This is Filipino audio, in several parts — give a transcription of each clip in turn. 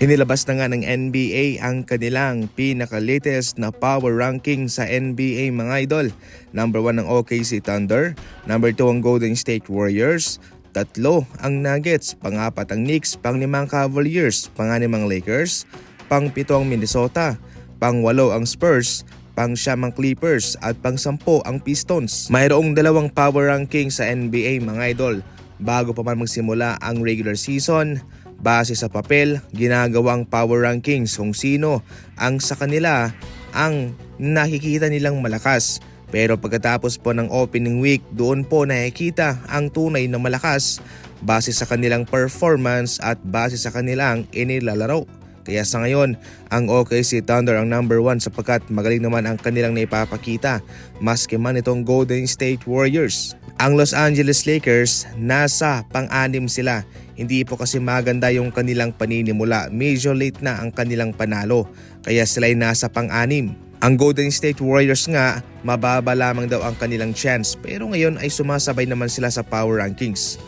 Inilabas na nga ng NBA ang kanilang pinaka-latest na power ranking sa NBA mga idol. Number 1 ang OKC Thunder, number 2 ang Golden State Warriors, tatlo ang Nuggets, pangapat ang Knicks, panglimang Cavaliers, panganimang Lakers, pangpito ang Minnesota, pangwalo ang Spurs, pang ang Clippers at pang sampo ang Pistons. Mayroong dalawang power ranking sa NBA mga idol bago pa man magsimula ang regular season base sa papel, ginagawang power rankings kung sino ang sa kanila ang nakikita nilang malakas. Pero pagkatapos po ng opening week, doon po nakikita ang tunay na malakas base sa kanilang performance at base sa kanilang inilalaro. Kaya sa ngayon, ang OKC Thunder ang number 1 sapagkat magaling naman ang kanilang naipapakita maski man itong Golden State Warriors. Ang Los Angeles Lakers, nasa pang-anim sila. Hindi po kasi maganda yung kanilang paninimula. Medyo late na ang kanilang panalo. Kaya sila ay nasa pang-anim. Ang Golden State Warriors nga, mababa lamang daw ang kanilang chance pero ngayon ay sumasabay naman sila sa power rankings.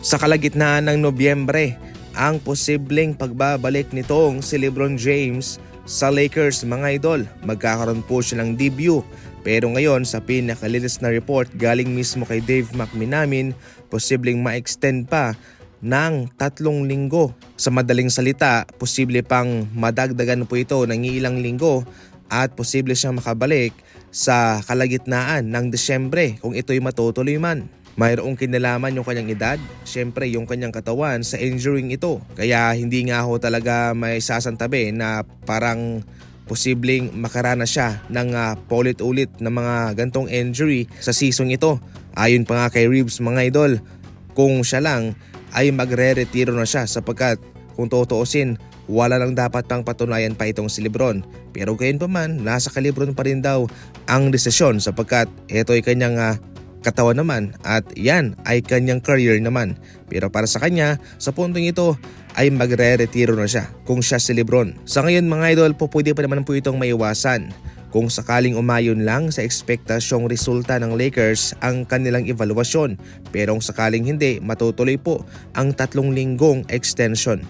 Sa kalagitnaan ng Nobyembre, ang posibleng pagbabalik nitong si Lebron James sa Lakers mga idol. Magkakaroon po siya ng debut pero ngayon sa pinakalinis na report galing mismo kay Dave McMenamin, posibleng ma-extend pa ng tatlong linggo. Sa madaling salita, posible pang madagdagan po ito ng ilang linggo at posible siyang makabalik sa kalagitnaan ng Desyembre kung ito'y matutuloy man. Mayroong kinalaman yung kanyang edad, syempre yung kanyang katawan sa injuring ito. Kaya hindi nga ho talaga may sasantabi na parang posibleng makaranas siya ng uh, paulit-ulit na mga gantong injury sa season ito. Ayon pa nga kay Reeves mga idol, kung siya lang ay magre-retiro na siya sapagkat kung tutuusin, wala lang dapat pang patunayan pa itong si Lebron. Pero gayon pa man, nasa kay pa rin daw ang desisyon sapagkat ito ay kanyang uh, katawan naman at yan ay kanyang career naman. Pero para sa kanya, sa puntong ito ay magre-retiro na siya kung siya si Lebron. Sa ngayon mga idol, po pwede pa naman po itong maiwasan. Kung sakaling umayon lang sa ekspektasyong resulta ng Lakers ang kanilang evaluasyon pero kung sakaling hindi, matutuloy po ang tatlong linggong extension.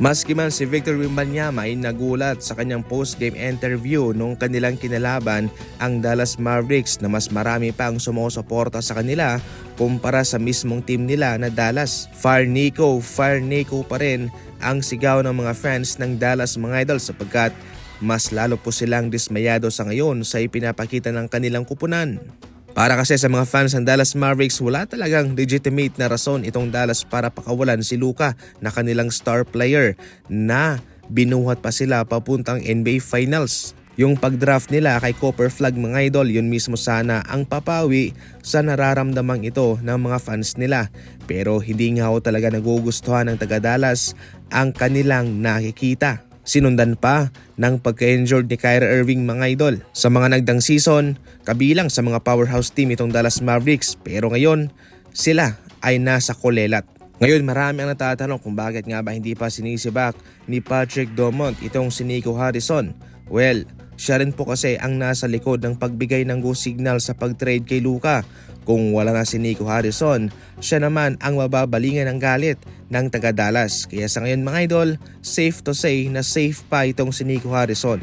Maski man si Victor Wembanyama ay nagulat sa kanyang post-game interview nung kanilang kinalaban ang Dallas Mavericks na mas marami pa ang sumusuporta sa kanila kumpara sa mismong team nila na Dallas. Fire Nico, Fire Nico pa rin ang sigaw ng mga fans ng Dallas mga idol sapagkat mas lalo po silang dismayado sa ngayon sa ipinapakita ng kanilang kupunan. Para kasi sa mga fans ng Dallas Mavericks, wala talagang legitimate na rason itong Dallas para pakawalan si Luka na kanilang star player na binuhat pa sila papuntang NBA Finals. Yung pagdraft nila kay Copper Flag mga idol, yun mismo sana ang papawi sa nararamdamang ito ng mga fans nila. Pero hindi nga ho talaga nagugustuhan ng taga Dallas ang kanilang nakikita. Sinundan pa ng pagka-injured ni Kyrie Irving mga idol. Sa mga nagdang season, kabilang sa mga powerhouse team itong Dallas Mavericks pero ngayon sila ay nasa kulelat. Ngayon marami ang natatanong kung bakit nga ba hindi pa sinisibak ni Patrick Domont itong si Nico Harrison. Well, siya rin po kasi ang nasa likod ng pagbigay ng go signal sa pag-trade kay Luka. Kung wala na si Nico Harrison, siya naman ang mababalingan ng galit ng taga Dallas. Kaya sa ngayon mga idol, safe to say na safe pa itong si Nico Harrison.